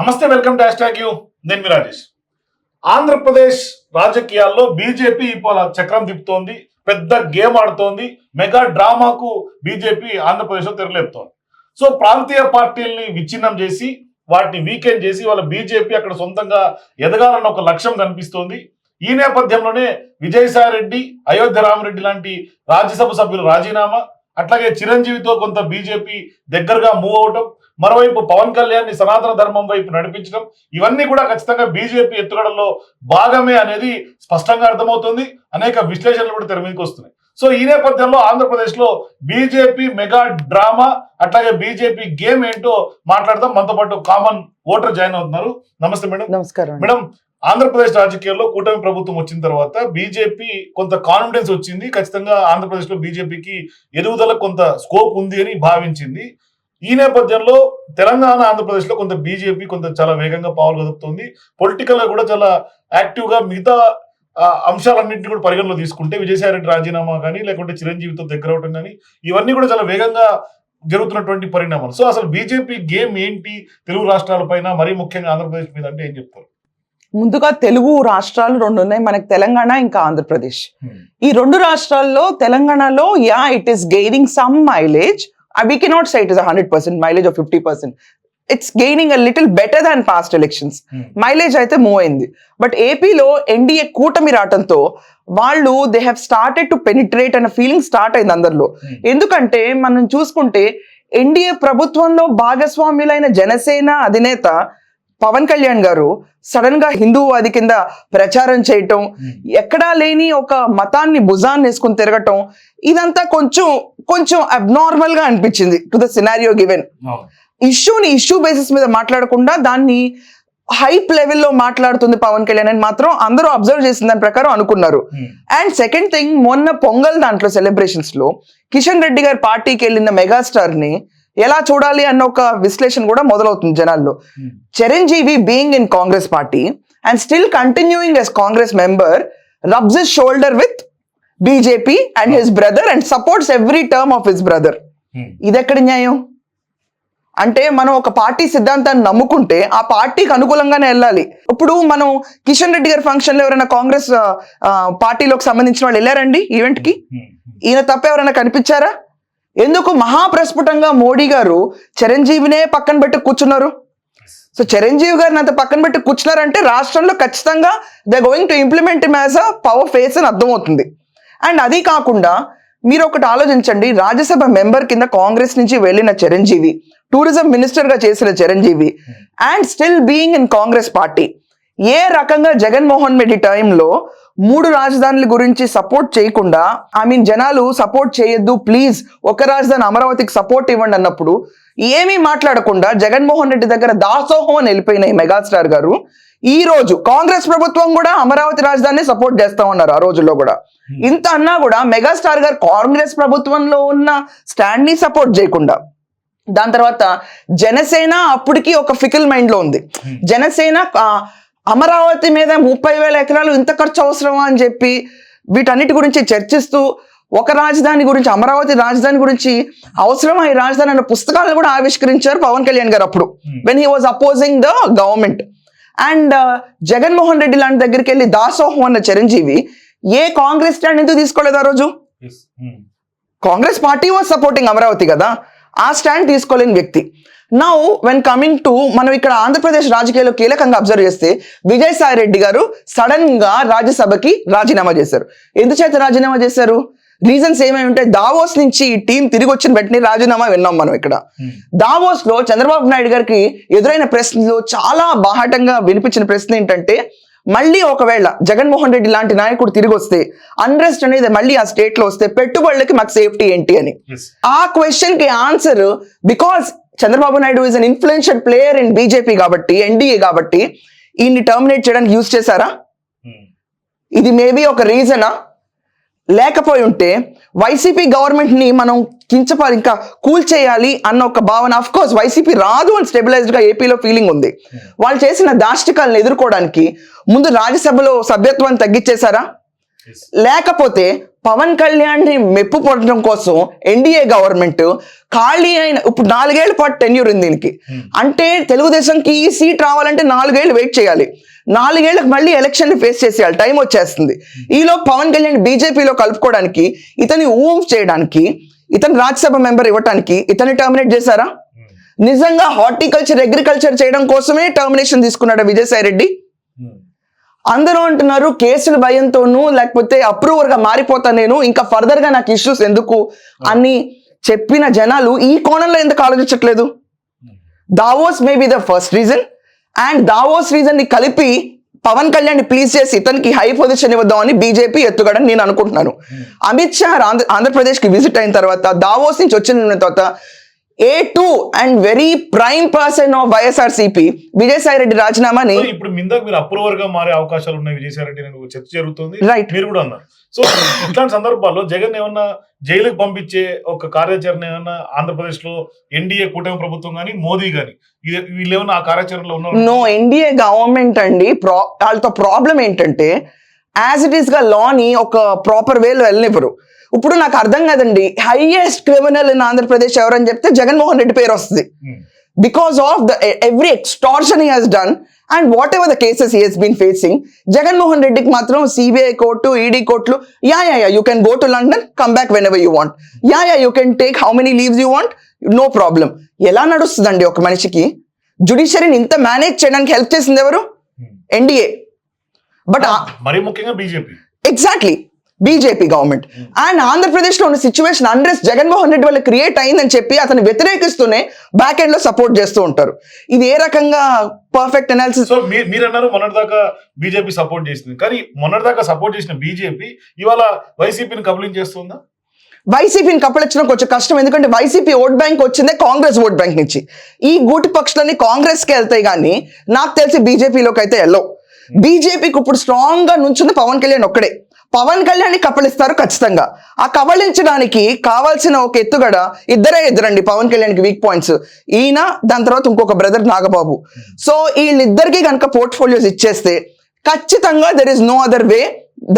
నమస్తే welcome to hash you. నేను మీ రాజేష్. ఆంధ్రప్రదేశ్ రాజకీయాల్లో బీజేపీ ఇప్పుడు చక్రం తిప్పుతోంది పెద్ద గేమ్ ఆడుతోంది మెగా డ్రామాకు బీజేపీ ఆంధ్రప్రదేశ్లో తెరలేపుతోంది. సో ప్రాంతీయ పార్టీల్ని విచ్ఛిన్నం చేసి వాటిని వీకెండ్ చేసి వాళ్ళ బీజేపీ అక్కడ సొంతంగా ఎదగాలన్న ఒక లక్ష్యం కనిపిస్తోంది. ఈ నేపథ్యంలోనే విజయసాయి రెడ్డి అయోధ్య రామరెడ్డి లాంటి రాజ్యసభ సభ్యులు రాజీనామా అట్లాగే చిరంజీవితో కొంత బీజేపీ దగ్గరగా మూవ్ అవటం మరోవైపు పవన్ కళ్యాణ్ని సనాతన ధర్మం వైపు నడిపించడం ఇవన్నీ కూడా ఖచ్చితంగా బీజేపీ ఎత్తుగడలో భాగమే అనేది స్పష్టంగా అర్థమవుతుంది. అనేక విశ్లేషణలు కూడా తెర మీదకి వస్తున్నాయి. సో ఈ నేపథ్యంలో ఆంధ్రప్రదేశ్లో బీజేపీ మెగా డ్రామా అట్లాగే బీజేపీ గేమ్ ఏంటో మాట్లాడదాం. మనతో పాటు కామన్ ఓటర్ జాయిన్ అవుతున్నారు. నమస్తే మేడం. నమస్కారం. మేడం ఆంధ్రప్రదేశ్ రాజకీయాల్లో కూటమి ప్రభుత్వం వచ్చిన తర్వాత బీజేపీ కొంత కాన్ఫిడెన్స్ వచ్చింది. ఖచ్చితంగా ఆంధ్రప్రదేశ్లో బీజేపీకి ఎదుగుదల కొంత స్కోప్ ఉంది అని భావించింది. ఈ నేపథ్యంలో తెలంగాణ ఆంధ్రప్రదేశ్లో కొంత బీజేపీ కొంత చాలా వేగంగా పావులు కదుపుతుంది. పొలిటికల్గా కూడా చాలా యాక్టివ్గా మిగతా అంశాలన్నింటినీ కూడా పరిగణలో తీసుకుంటే విజయసాయిరెడ్డి రాజీనామా కానీ లేకుంటే చిరంజీవితో దగ్గర అవటం కానీ ఇవన్నీ కూడా చాలా వేగంగా జరుగుతున్నటువంటి పరిణామాలు. సో అసలు బీజేపీ గేమ్ ఏంటి? తెలుగు రాష్ట్రాల పైన మరీ ముఖ్యంగా ఆంధ్రప్రదేశ్ మీద అంటే ఏం చెప్తారు? ముందుగా తెలుగు రాష్ట్రాలు రెండు ఉన్నాయి. మనకి తెలంగాణ ఇంకా ఆంధ్రప్రదేశ్. ఈ రెండు రాష్ట్రాల్లో తెలంగాణలో yeah it is gaining some mileage we cannot say it is hundred percent mileage of fifty percent it's gaining a little better than past elections mileage అయితే మూవ్ అయింది. బట్ ఏపీలో ఎన్డీఏ కూటమి రావడంతో వాళ్ళు they have started to penetrate అన్న feeling start అయింది అందరిలో. ఎందుకంటే మనం చూసుకుంటే ఎన్డీఏ ప్రభుత్వంలో భాగస్వామ్యులైన జనసేన అధినేత పవన్ కళ్యాణ్ గారు సడన్గా హిందూవాది కింద ప్రచారం చేయటం ఎక్కడా లేని ఒక మతాన్ని భుజాన్ని వేసుకుని తిరగటం ఇదంతా కొంచెం కొంచెం అబ్నార్మల్గా అనిపించింది టు ద సినారియో గివెన్ ఇష్యూని ఇష్యూ బేసిస్ మీద మాట్లాడకుండా దాన్ని హైప్ లెవెల్లో మాట్లాడుతుంది పవన్ కళ్యాణ్ అని మాత్రం అందరూ అబ్జర్వ్ చేసిన దాని ప్రకారం అనుకున్నారు. అండ్ సెకండ్ థింగ్ మొన్న పొంగల్ దాంట్లో సెలబ్రేషన్స్లో కిషన్ రెడ్డి గారి పార్టీకి వెళ్ళిన మెగాస్టార్ని ఎలా చూడాలి అన్న ఒక విశ్లేషణ కూడా మొదలవుతుంది జనాల్లో. Chiranjeevi being in Congress party and still continuing as Congress member rubs his shoulder with BJP and his brother and supports every term of his brother ఇది ఎక్కడి న్యాయం? అంటే మనం ఒక పార్టీ సిద్ధాంతాన్ని నమ్ముకుంటే ఆ పార్టీకి అనుకూలంగానే వెళ్ళాలి. ఇప్పుడు మనం కిషన్ రెడ్డి గారి ఫంక్షన్లో ఎవరైనా కాంగ్రెస్ పార్టీలోకి సంబంధించిన వాళ్ళు వెళ్ళారండి ఈవెంట్కి? ఈయన తప్ప ఎవరైనా కనిపించారా? ఎందుకు మహాప్రస్ఫుటంగా మోడీ గారు చిరంజీవినే పక్కన పెట్టి కూర్చున్నారు? సో చిరంజీవి గారిని అంత పక్కన పెట్టి కూర్చున్నారంటే రాష్ట్రంలో ఖచ్చితంగా the going to implement mass a power face అని అర్థమవుతుంది. అండ్ అది కాకుండా మీరు ఒకటి ఆలోచించండి రాజ్యసభ మెంబర్ కింద కాంగ్రెస్ నుంచి వెళ్ళిన చిరంజీవి టూరిజం మినిస్టర్గా చేసిన Chiranjeevi and still being in Congress party ఏ రకంగా జగన్మోహన్ రెడ్డి టైంలో మూడు రాజధానుల గురించి సపోర్ట్ చేయకుండా ఐ మీన్ జనాలు సపోర్ట్ చేయొద్దు ప్లీజ్ ఒక రాజధాని అమరావతికి సపోర్ట్ ఇవ్వండి అన్నప్పుడు ఏమీ మాట్లాడకుండా జగన్మోహన్ రెడ్డి దగ్గర దాసోహం అని వెళ్ళిపోయిన ఈ మెగాస్టార్ గారు ఈ రోజు కాంగ్రెస్ ప్రభుత్వం కూడా అమరావతి రాజధాని సపోర్ట్ చేస్తా ఉన్నారు ఆ రోజుల్లో కూడా. ఇంత అన్నా కూడా మెగాస్టార్ గారు కాంగ్రెస్ ప్రభుత్వంలో ఉన్న స్టాండ్ని సపోర్ట్ చేయకుండా దాని తర్వాత జనసేన అప్పటికి ఒక ఫికిల్ మైండ్లో ఉంది. జనసేన ఆ, అమరావతి మీద ముప్పై వేల ఎకరాలు ఇంత ఖర్చు అవసరమా అని చెప్పి వీటన్నిటి గురించి చర్చిస్తూ ఒక రాజధాని గురించి అమరావతి రాజధాని గురించి అవసరమా ఈ రాజధాని అనే పుస్తకాలను కూడా ఆవిష్కరించారు పవన్ కళ్యాణ్ గారు అప్పుడు when he was opposing the government and Jaganmohan Reddy లాంటి దగ్గరికి వెళ్ళి దాసోహం అన్న చిరంజీవి ఏ కాంగ్రెస్ స్టాండ్ ఎందుకు తీసుకోలేదు ఆ రోజు? Congress party was supporting Amaravati కదా ఆ స్టాండ్ తీసుకోలేని వ్యక్తి. నౌ వెన్ కమింగ్ టు మనం ఇక్కడ ఆంధ్రప్రదేశ్ రాజకీయాల్లో కీలకంగా అబ్జర్వ్ చేస్తే విజయసాయి రెడ్డి గారు సడన్గా రాజ్యసభకి రాజీనామా చేశారు. ఎందుచేత రాజీనామా చేశారు? రీజన్స్ ఏమేమి ఉంటాయి? దావోస్ నుంచి ఈ టీం తిరిగి వచ్చిన వెంటనే రాజీనామా విన్నాం మనం ఇక్కడ. దావోస్లో చంద్రబాబు నాయుడు గారికి ఎదురైన ప్రశ్నలు చాలా బాహాటంగా వినిపించిన ప్రశ్న ఏంటంటే మళ్ళీ ఒకవేళ జగన్మోహన్ రెడ్డి లాంటి నాయకుడు తిరిగి వస్తే అన్రెస్ట్ అనేది మళ్ళీ ఆ స్టేట్లో వస్తే పెట్టుబడులకి మాకు సేఫ్టీ ఏంటి అని? ఆ క్వశ్చన్కి answer because Chandrababu Naidu is an influential player in BJP కాబట్టి ఎన్డీఏ కాబట్టి ఈయన్ని టర్మినేట్ చేయడానికి యూజ్ చేశారా? ఇది మేబీ ఒక రీజనా లేకపోయి ఉంటే వైసీపీ గవర్నమెంట్ని మనం కించపాలి ఇంకా కూల్ చేయాలి అన్న ఒక భావన అఫ్ కోర్స్ వైసీపీ రాదు అని స్టెబిలైజ్డ్గా ఏపీలో ఫీలింగ్ ఉంది. వాళ్ళు చేసిన దాష్టికాలను ఎదుర్కోవడానికి ముందు రాజ్యసభలో సభ్యత్వాన్ని తగ్గించేశారా? లేకపోతే పవన్ కళ్యాణ్ని మెప్పు పడడం కోసం ఎన్డీఏ గవర్నమెంట్ ఖాళీ అయిన ఇప్పుడు నాలుగేళ్ళ పాటు టెన్యూర్ ఉంది దీనికి. అంటే తెలుగుదేశంకి ఈ సీట్ రావాలంటే నాలుగేళ్ళు వెయిట్ చేయాలి. నాలుగేళ్ళకు మళ్ళీ ఎలక్షన్ ఫేస్ చేసేయాలి. టైం వచ్చేస్తుంది. ఈలో పవన్ కళ్యాణ్ బీజేపీలో కలుపుకోవడానికి ఇతని ఊమ్ చేయడానికి ఇతను రాజ్యసభ మెంబర్ ఇవ్వడానికి ఇతన్ని టర్మినేట్ చేశారా? నిజంగా హార్టికల్చర్ అగ్రికల్చర్ చేయడం కోసమే టర్మినేషన్ తీసుకున్నాడు విజయసాయి రెడ్డి? అందరూ అంటున్నారు కేసుల భయంతోనూ లేకపోతే అప్రూవర్గా మారిపోతాను మారిపోతా నేను ఇంకా ఫర్దర్గా నాకు ఇష్యూస్ ఎందుకు అని చెప్పిన జనాలు ఈ కోణంలో ఎందుకు ఆలోచించట్లేదు? Davos may be the first reason and Davos రీజన్ని కలిపి పవన్ కళ్యాణ్ ప్లీజ్ చేసి ఇతనికి హై పొజిషన్ ఇవ్వద్దామని బీజేపీ ఎత్తుగడని నేను అనుకుంటున్నాను. అమిత్ షా ఆంధ్ర విజిట్ అయిన తర్వాత దావోస్ నుంచి వచ్చిన తర్వాత A two and very prime person of YSRCP Vijayasai Reddy రాజీనామాని ఇప్పుడు మిందాక మీరు అప్రూవర్గా మారే అవకాశాలు ఉన్నాయి విజయసాయి రెడ్డి చర్చ జరుగుతుంది. Right. మీరు కూడా అన్నారు. సో ఇట్లాంటి సందర్భాల్లో జగన్ ఏమన్నా జైలుకి పంపించే ఒక కార్యాచరణ ఏమన్నా ఆంధ్రప్రదేశ్లో ఎన్డీఏ కూటమి ప్రభుత్వం కానీ మోదీ కానీ వీళ్ళు ఏమన్నా ఆ కార్యాచరణలో ఉన్నారు నో ఎన్డీఏ గవర్నమెంట్ అండి. వాళ్ళతో ప్రాబ్లం ఏంటంటే యాజ్ ఇట్ ఈస్గా లాని ఒక ప్రాపర్ వేలో వెళ్ళనివ్వరు. ఇప్పుడు నాకు అర్థం కాదండి. హైయెస్ట్ క్రిమినల్ ఇన్ ఆంధ్రప్రదేశ్ ఎవరని చెప్తే జగన్మోహన్ రెడ్డి పేరు వస్తుంది. Hmm. Because of the every extortion he has done and whatever the cases he has been facing Jaganmohan రెడ్డికి మాత్రం సిబిఐ కోర్టు ఈడీ కోర్టులు yeah yeah yeah you can go to London come back whenever you want yeah yeah you can take how many leaves you want no problem ఎలా నడుస్తుందండి ఒక మనిషికి? జుడిషియరీని ఇంత manage చేయడానికి help చేసింది ఎవరు? Hmm. ఎన్డీఏ బట్ మరీ ముఖ్యంగా BJP exactly BJP government. And ఆంధ్రప్రదేశ్లో ఉన్న సిచ్యువేషన్ అన్రెస్ జగన్మోహన్ రెడ్డి వల్ల క్రియేట్ అయిందని చెప్పి అతను వ్యతిరేకిస్తూనే బ్యాక్ ఎండ్లో సపోర్ట్ చేస్తూ ఉంటారు. ఇది ఏ రకంగా పర్ఫెక్ట్ అనాలిసిస్ సో మీరు అన్నారు మొన్నటిదాకా బీజేపీ సపోర్ట్ చేసింది. కానీ మొన్నటిదాకా సపోర్ట్ చేసిన బీజేపీ ఇవాళ వైసీపీని కబలించేస్తుందా వైసీపీని కప్పలించడం కొంచెం కష్టం. ఎందుకంటే వైసీపీ ఓట్ బ్యాంక్ వచ్చిందే కాంగ్రెస్ ఓట్ బ్యాంక్ నుంచి. ఈ గూటి పక్షులన్నీ కాంగ్రెస్కి వెళ్తాయి కానీ నాకు తెలిసి బీజేపీలోకి అయితే వెళ్ళవు. బీజేపీకి ఇప్పుడు స్ట్రాంగ్గా నుంచింది పవన్ కళ్యాణ్ ఒక్కడే. పవన్ కళ్యాణ్ కప్పలిస్తారు ఖచ్చితంగా. ఆ కబళించడానికి కావాల్సిన ఒక ఎత్తుగడ ఇద్దరే ఇద్దరండి పవన్ కళ్యాణ్కి వీక్ పాయింట్స్ ఈయన దాని తర్వాత ఇంకొక బ్రదర్ నాగబాబు. సో వీళ్ళిద్దరికి కనుక పోర్ట్ఫోలియోస్ ఇచ్చేస్తే ఖచ్చితంగా there is no other way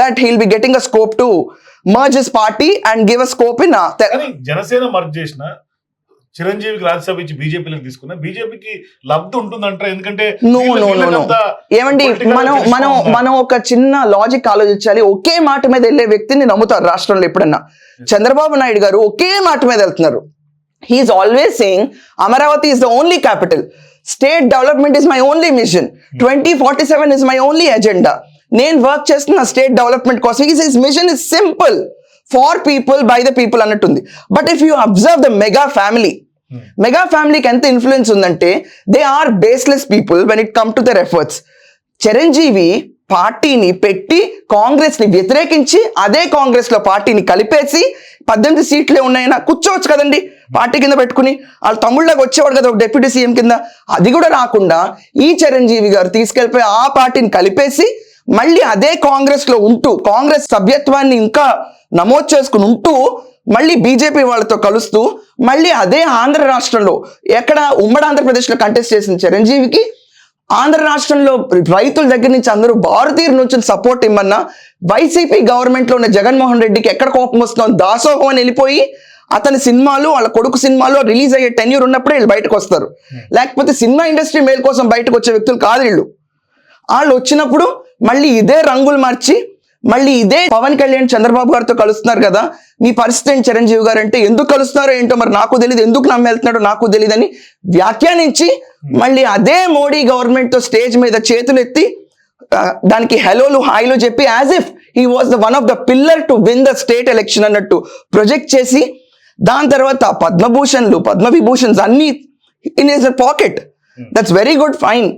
that he'll be getting a scope to merge party and give a scope in Janasena merge చేసిన చిరంజీవికి రాజ్యసభ ఇచ్చి బీజేపీలోకి తీసుకున్న బీజేపీకి లబ్ధి ఉంటుందంటారా? ఎందుకంటే ఏమండి మనం మనం. మనం ఒక చిన్న లాజిక్ ఆలోచించాలి. ఒకే మాట మీద వెళ్ళే వ్యక్తిని నమ్ముతారు రాష్ట్రంలో ఎప్పుడన్నా. చంద్రబాబు నాయుడు గారు ఒకే మాట మీద వెళ్తున్నారు. He is always saying Amaravati is the only capital state development is my only mission twenty forty seven is my only agenda నేను వర్క్ చేస్తున్న స్టేట్ డెవలప్మెంట్ కోసం is his mission is simple for people by the people అన్నట్టుంది. But if you observe the mega family mega ఫ్యామిలీకి ఎంత influence ఉందంటే they are baseless people when it come to their efforts Chiranjeevi పార్టీని పెట్టి కాంగ్రెస్ని వ్యతిరేకించి అదే కాంగ్రెస్లో పార్టీని కలిపేసి పద్దెనిమిది సీట్లే ఉన్నాయన్నా కూర్చోవచ్చు కదండి పార్టీ కింద పెట్టుకుని. వాళ్ళ తమ్ముళ్ళకి వచ్చేవాడు కదా ఒక డిప్యూటీ సీఎం కింద. అది కూడా రాకుండా ఈ చిరంజీవి గారు తీసుకెళ్ళిపోయి ఆ పార్టీని కలిపేసి మళ్ళీ అదే కాంగ్రెస్లో ఉంటూ కాంగ్రెస్ సభ్యత్వాన్ని ఇంకా నమోదు చేసుకుని ఉంటూ మళ్ళీ బీజేపీ వాళ్ళతో కలుస్తూ మళ్ళీ అదే ఆంధ్ర రాష్ట్రంలో ఎక్కడ ఉమ్మడి ఆంధ్రప్రదేశ్లో కంటెస్ట్ చేసిన చిరంజీవికి ఆంధ్ర రాష్ట్రంలో రైతుల దగ్గర నుంచి అందరూ భారతీయుల నుంచి సపోర్ట్ ఇమ్మన్నా వైసీపీ గవర్నమెంట్లో ఉన్న జగన్మోహన్ రెడ్డికి ఎక్కడ కోపం వస్తుందో దాసోహం అని వెళ్ళిపోయి అతని సినిమాలు వాళ్ళ కొడుకు సినిమాలు రిలీజ్ అయ్యే టెన్యూర్ ఉన్నప్పుడే వీళ్ళు బయటకు వస్తారు. లేకపోతే సినిమా ఇండస్ట్రీ మేల్ కోసం బయటకు వచ్చే వ్యక్తులు కాదు వీళ్ళు. వాళ్ళు వచ్చినప్పుడు మళ్ళీ ఇదే రంగులు మార్చి మళ్ళీ ఇదే పవన్ కళ్యాణ్ చంద్రబాబు గారితో కలుస్తున్నారు కదా మీ పరిస్థితి ఏంటి చిరంజీవి గారు అంటే ఎందుకు కలుస్తున్నారో ఏంటో మరి నాకు తెలియదు ఎందుకు నమ్మి వెళ్తున్నాడో నాకు తెలియదని వ్యాఖ్యానించి మళ్ళీ అదే మోడీ గవర్నమెంట్తో స్టేజ్ మీద చేతులు ఎత్తి దానికి హలోలు హాయిలు చెప్పి as if he was the one of the pillar to win the state election అన్నట్టు ప్రొజెక్ట్ చేసి దాని తర్వాత పద్మభూషణ్లు పద్మ విభూషణ్స్ అన్ని in is pocket that's very good fine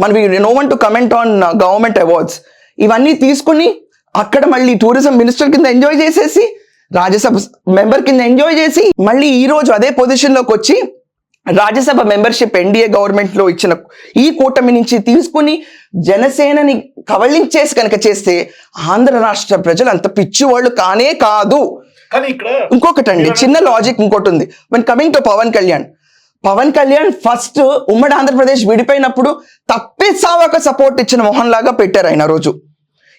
మన no one to comment on government awards ఇవన్నీ తీసుకుని అక్కడ మళ్ళీ టూరిజం మినిస్టర్ కింద ఎంజాయ్ చేసేసి రాజ్యసభ మెంబర్ కింద ఎంజాయ్ చేసి మళ్ళీ ఈ రోజు అదే పొజిషన్లోకి వచ్చి రాజ్యసభ మెంబర్షిప్ ఎన్డీఏ గవర్నమెంట్లో ఇచ్చిన ఈ కూటమి నుంచి తీసుకుని జనసేనని కవలించేసి కనుక చేస్తే ఆంధ్ర రాష్ట్ర ప్రజలు అంత పిచ్చి వాళ్ళు కానే కాదు. ఇక్కడ ఇంకొకటండి చిన్న లాజిక్ ఇంకోటి ఉంది. One coming to Pavan Kalyan Pavan Kalyan first ఉమ్మడి ఆంధ్రప్రదేశ్ విడిపోయినప్పుడు తప్పిసావక సపోర్ట్ ఇచ్చిన మొహన్ లాగా పెట్టారు ఆయన రోజు.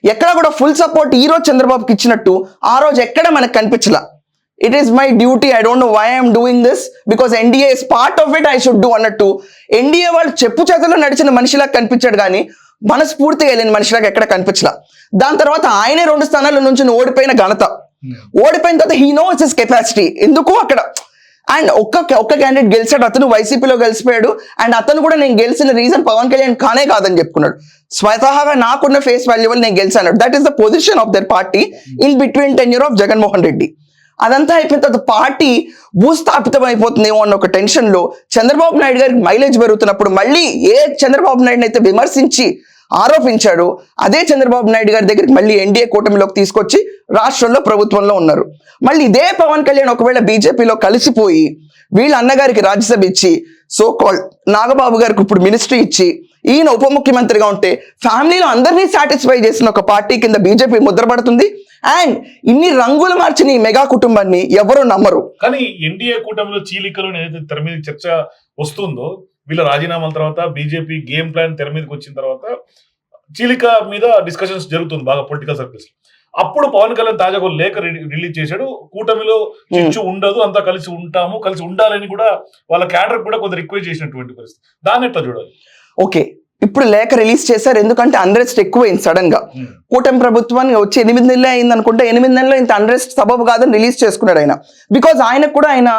ఎక్కడ కూడా ఫుల్ సపోర్ట్ ఈ రోజు చంద్రబాబుకి ఇచ్చినట్టు ఆ రోజు ఎక్కడ మనకు కనిపించలా. It is my duty I don't know why I'm doing this because NDA is part of it I should do అన్నట్టు. ఎన్డీఏ వాళ్ళు చెప్పు చేతుల్లో నడిచిన మనిషిలా కనిపించాడు కానీ మనస్ఫూర్తిగా వెళ్ళిన మనిషిలాగా ఎక్కడ కనిపించలా. దాని తర్వాత ఆయనే రెండు స్థానాల నుంచి ఓడిపోయిన ఘనత. ఓడిపోయిన తర్వాత హీ నోస్ హిస్ కెపాసిటీ ఎందుకు అక్కడ? అండ్ ఒక్క ఒక్క క్యాండిడేట్ గెలిచాడు అతను వైసీపీలో గెలిచిపోయాడు. అండ్ అతను కూడా నేను గెలిచిన రీజన్ పవన్ కళ్యాణ్ కానే కాదని చెప్పుకున్నాడు. స్వతహాగా నాకున్న ఫేస్ వాల్యూ వల్ల నేను గెలిచాను that is the position of their party in between ten of Jaganmohan Reddy. అదంతా అయిపోయిన తర్వాత పార్టీ భూస్థాపితం అయిపోతుందేమో అన్న ఒక టెన్షన్లో చంద్రబాబు నాయుడు గారికి మైలేజ్ పెరుగుతున్నప్పుడు మళ్ళీ ఏ చంద్రబాబు నాయుడు అయితే విమర్శించి ఆరోపించాడు. అదే చంద్రబాబు నాయుడు గారి దగ్గరికి మళ్ళీ ఎన్డీఏ కూటమిలోకి తీసుకొచ్చి రాష్ట్రంలో ప్రభుత్వంలో ఉన్నారు. మళ్ళీ ఇదే పవన్ కళ్యాణ్ ఒకవేళ బీజేపీలో కలిసిపోయి వీళ్ళ అన్నగారికి రాజ్యసభ ఇచ్చి సో కాల్ నాగబాబు గారికి ఇప్పుడు మినిస్ట్రీ ఇచ్చి ఈయన ఉప ముఖ్యమంత్రిగా ఉంటే ఫ్యామిలీలో అందరినీ సాటిస్ఫై చేసిన ఒక పార్టీ కింద బీజేపీ ముద్రపడుతుంది అండ్ ఇన్ని రంగులు మార్చిన ఈ మెగా కుటుంబాన్ని ఎవరు నమ్మరు? కానీ ఎన్డీఏ కూటమిలో చీలికలు చర్చ వస్తుందో వీళ్ళ రాజీనామాల తర్వాత బీజేపీ గేమ్ ప్లాన్ తెర మీదకి వచ్చిన తర్వాత చీలిక మీద డిస్కషన్స్ జరుగుతుంది బాగా పొలిటికల్ సర్కిల్స్. అప్పుడు పవన్ కళ్యాణ్ తాజాగా ఒక లేఖ రిలీజ్ చేశాడు. కూటమిలో చిచ్చు ఉండదు అంతా కలిసి ఉంటాము కలిసి ఉండాలని కూడా వాళ్ళ క్యాడర్ కూడా కొంత రిక్వెస్ట్ చేసినటువంటి పరిస్థితి. దాన్ని ఎట్లా చూడాలి? ఓకే. ఇప్పుడు లేఖ రిలీజ్ చేశారు. ఎందుకంటే అన్రెస్ట్ ఎక్కువైంది సడన్గా. కూటమి ప్రభుత్వానికి వచ్చి ఎనిమిది నెలలే అయింది అనుకుంటే ఎనిమిది నెలల్లో ఇంత అన్రెస్ట్ సబబు కాదని రిలీజ్ చేసుకున్నాడు ఆయన. బికాజ్ ఆయనకు కూడా ఆయన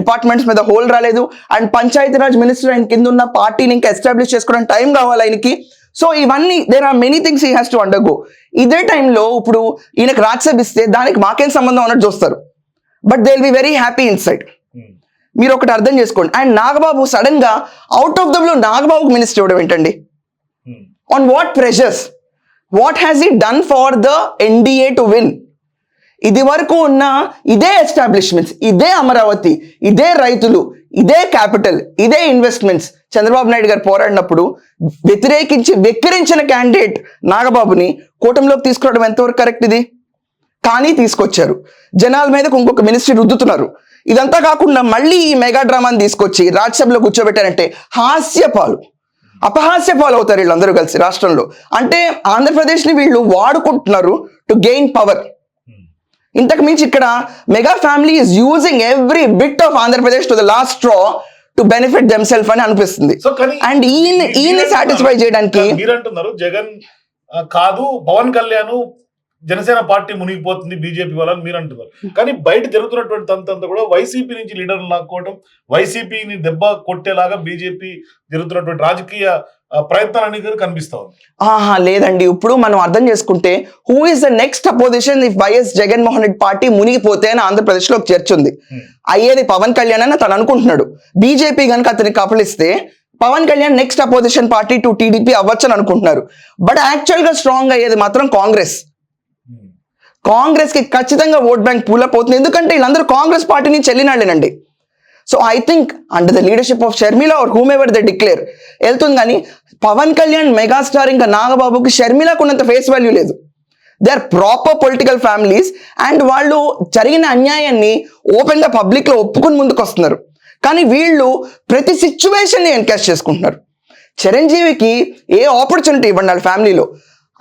డిపార్ట్మెంట్స్ మీద హోల్డ్ రాలేదు. అండ్ పంచాయతీరాజ్ మినిస్టర్ ఆయన కింద ఉన్న పార్టీని ఇంకా ఎస్టాబ్లిష్ చేసుకోవడానికి టైం కావాలి ఆయనకి. సో ఇవన్నీ there are many things he has to undergo ఇదే టైంలో ఇప్పుడు ఈయనకు రాజ్యసభ ఇస్తే దానికి మాకేం సంబంధం అన్నట్టు చూస్తారు. But they will be very happy inside మీరు ఒకటి అర్థం చేసుకోండి. అండ్ నాగబాబు సడన్గా అవుట్ ఆఫ్ ద బ్లూ నాగబాబుకి మినిస్టర్ ఇవ్వడం ఏంటండి? Hmm. on what pressures? What has he done for the NDA to win ఇది వరకు ఉన్న ఇదే ఎస్టాబ్లిష్మెంట్స్ ఇదే అమరావతి ఇదే రైతులు ఇదే క్యాపిటల్ ఇదే ఇన్వెస్ట్మెంట్స్ చంద్రబాబు నాయుడు గారు పోరాడినప్పుడు వ్యతిరేకించి వెక్కిరించిన క్యాండిడేట్ నాగబాబుని కూటమిలోకి తీసుకురావడం ఎంతవరకు కరెక్ట్ ఇది? కానీ తీసుకొచ్చారు. జనాల మీదకు ఇంకొక మినిస్ట్రీ రుద్దుతున్నారు. ఇదంతా కాకుండా మళ్ళీ ఈ మెగా డ్రామాని తీసుకొచ్చి రాజ్యసభలో కూర్చోబెట్టారంటే హాస్యపాలు. అపహాస్య పాలు అవుతారు వీళ్ళందరూ కలిసి రాష్ట్రంలో. అంటే ఆంధ్రప్రదేశ్ని వీళ్ళు వాడుకుంటున్నారు టు గెయిన్ పవర్ ఇంతకు మించి ఇక్కడ mega family is using every bit of Andhra Pradesh to the last straw to benefit them self అని అనిపిస్తుంది. అండ్ ఈయన ఈయన సాటిస్ఫై చేయడానికి జగన్ కాదు పవన్ కళ్యాణ్ జనసేన పార్టీ మునిగిపోతుంది బీజేపీ వాళ్ళని మీరు అంటున్నారు. కానీ బయట జరుగుతున్నటువంటి తంతంతా కూడా వైసీపీ నుంచి లీడర్లు లాక్కోవడం వైసీపీని దెబ్బ కొట్టేలాగా బీజేపీ జరుగుతున్నటువంటి రాజకీయ కనిపిస్తా ఉంది. ఆహా లేదండి. ఇప్పుడు మనం అర్థం చేసుకుంటే who is the next opposition if YS Jaganmohan Reddy party మునిగిపోతే అని ఆంధ్రప్రదేశ్లో ఒక చర్చ ఉంది Hmm. అయ్యేది పవన్ కళ్యాణ్ అని తను అనుకుంటున్నాడు. బీజేపీ కనుక అతనికి కపలిస్తే Pawan Kalyan next opposition party to TDP అవ్వచ్చు అని అనుకుంటున్నారు. బట్ యాక్చువల్గా స్ట్రాంగ్ అయ్యేది మాత్రం కాంగ్రెస్. కాంగ్రెస్కి ఖచ్చితంగా ఓట్ బ్యాంక్ పూలప్ అవుతుంది. ఎందుకంటే వీళ్ళందరూ కాంగ్రెస్ పార్టీ నుంచి వెళ్ళినాళ్ళేనండి so I think under the leadership of Sharmila or whom ever the declare వెళ్తుంది కానీ పవన్ కళ్యాణ్ మెగాస్టార్ ఇంకా నాగబాబుకి షర్మిలకు ఉన్నంత ఫేస్ వాల్యూ లేదు. They are proper political families and వాళ్ళు జరిగిన అన్యాయాన్ని ఓపెన్ పబ్లిక్లో పబ్లిక్లో ఒప్పుకుని ముందుకు వస్తున్నారు కానీ వీళ్ళు ప్రతి సిచ్యువేషన్ని ఎన్కాష్ చేసుకుంటున్నారు. చిరంజీవికి ఏ ఆపర్చునిటీ ఇవ్వండి వాళ్ళ ఫ్యామిలీలో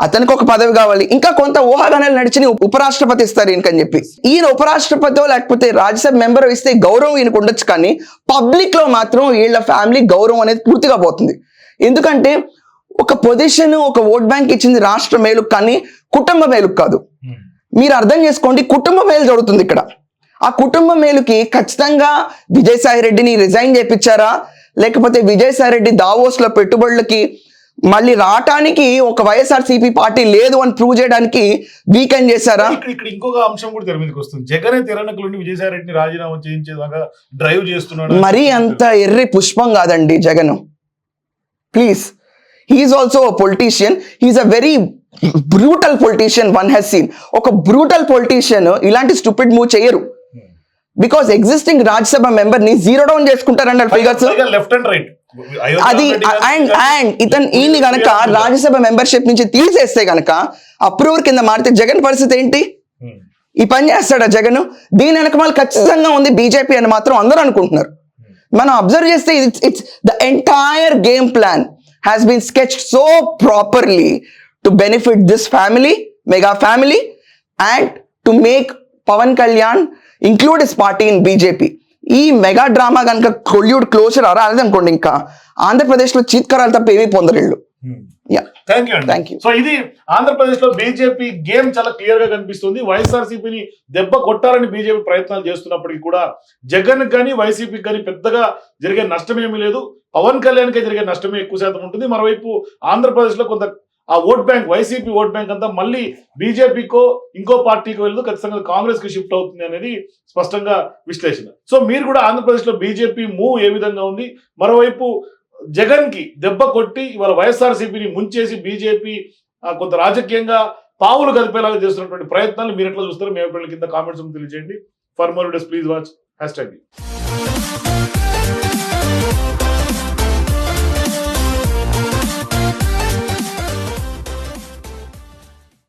అతనికి ఒక పదవి కావాలి. ఇంకా కొంత ఊహాగానాలు నడిచిన ఉపరాష్ట్రపతి ఇస్తారు ఈయనకని చెప్పి. ఈయన ఉపరాష్ట్రపతి లేకపోతే రాజ్యసభ మెంబర్ ఇస్తే గౌరవం ఈయనకు ఉండొచ్చు కానీ పబ్లిక్లో మాత్రం వీళ్ళ ఫ్యామిలీ గౌరవం అనేది పూర్తిగా పోతుంది. ఎందుకంటే ఒక పొజిషన్ ఒక ఓట్ బ్యాంక్ ఇచ్చింది రాష్ట్ర మేలుకు కానీ కుటుంబ మేలుకు కాదు. మీరు అర్థం చేసుకోండి కుటుంబ మేలు జరుగుతుంది ఇక్కడ. ఆ కుటుంబ మేలుకి ఖచ్చితంగా విజయసాయి రెడ్డిని రిజైన్ చేపించారా? లేకపోతే విజయసాయి రెడ్డి దావోస్లో పెట్టుబడులకి మళ్ళీ రావటానికి ఒక వైఎస్ఆర్సీపీ పార్టీ లేదు అని ప్రూవ్ చేయడానికి వీకెండ్ చేశారా? ఇక్కడ ఇంకొక అంశం కూడా తెర మీదకి వస్తుంది. జగనే తెరనకులుండి విజయసాయి రెడ్డిని రాజీనామా చేయించేదాకా డ్రైవ్ చేస్తున్నాడు మరీ అంత ఎర్రి పుష్పం కాదండి Jagan. Please. He's also politician he's a very brutal politician one has seen ఒక బ్రూటల్ పొలిటీషియన్ ఇలాంటి స్టూపిడ్ మూవ్ చేయరు. బికాస్ ఎగ్జిస్టింగ్ రాజ్యసభ మెంబర్ని జీరో డౌన్ చేసుకుంటారండి ఫిగర్స్ లెఫ్ట్ అండ్ రైట్ అది అండ్ అండ్ ఇతను ఈయన గనక రాజ్యసభ మెంబర్షిప్ నుంచి తీసేస్తే గనక అప్రూవర్ కింద మారితే జగన్ పరిస్థితి ఏంటి? ఈ పని చేస్తాడా జగన్? దీని వెనక మళ్ళీ ఖచ్చితంగా ఉంది బీజేపీ అని మాత్రం అందరూ అనుకుంటున్నారు. మనం అబ్జర్వ్ చేస్తే it's it's the entire game plan has been sketch so properly to benefit this family mega family and to make Pawan Kalyan include is party in BJP ఈ మెగా డ్రామా కనుక colluded closer అనుకోండి ఇంకా. ఆంధ్రప్రదేశ్లో చీత్కరాలు తప్ప ఏమీ పొందరిళ్ళు yeah. Thank you Thank you. So ఇది ఆంధ్రప్రదేశ్లో బీజేపీ గేమ్ చాలా క్లియర్గా కనిపిస్తుంది. వైఎస్ఆర్సీపీని దెబ్బ కొట్టాలని బీజేపీ ప్రయత్నాలు చేస్తున్నప్పటికీ కూడా జగన్ కానీ వైసీపీకి కానీ పెద్దగా జరిగే నష్టం ఏమీ లేదు. పవన్ కళ్యాణ్కి జరిగే నష్టమే ఎక్కువ శాతం ఉంటుంది. మరోవైపు ఆంధ్రప్రదేశ్లో కొంత ఆ vote bank YCP vote bank అంతా మళ్ళీ బీజేపీకో ఇంకో పార్టీకో వెళ్తూ ఖచ్చితంగా కాంగ్రెస్కి షిఫ్ట్ అవుతుంది అనేది స్పష్టంగా విశ్లేషణ. సో మీరు కూడా ఆంధ్రప్రదేశ్లో బీజేపీ మూవ్ ఏ విధంగా ఉంది? మరోవైపు జగన్కి దెబ్బ కొట్టి ఇవాళ వైఎస్ఆర్సీపీని ముంచేసి బీజేపీ కొంత రాజకీయంగా పావులు కదిపేలాగా చేస్తున్నటువంటి ప్రయత్నాలు మీరు ఎట్లా చూస్తారు మేము కింద కామెంట్స్ తెలియజేయండి. For more days please watch hashtag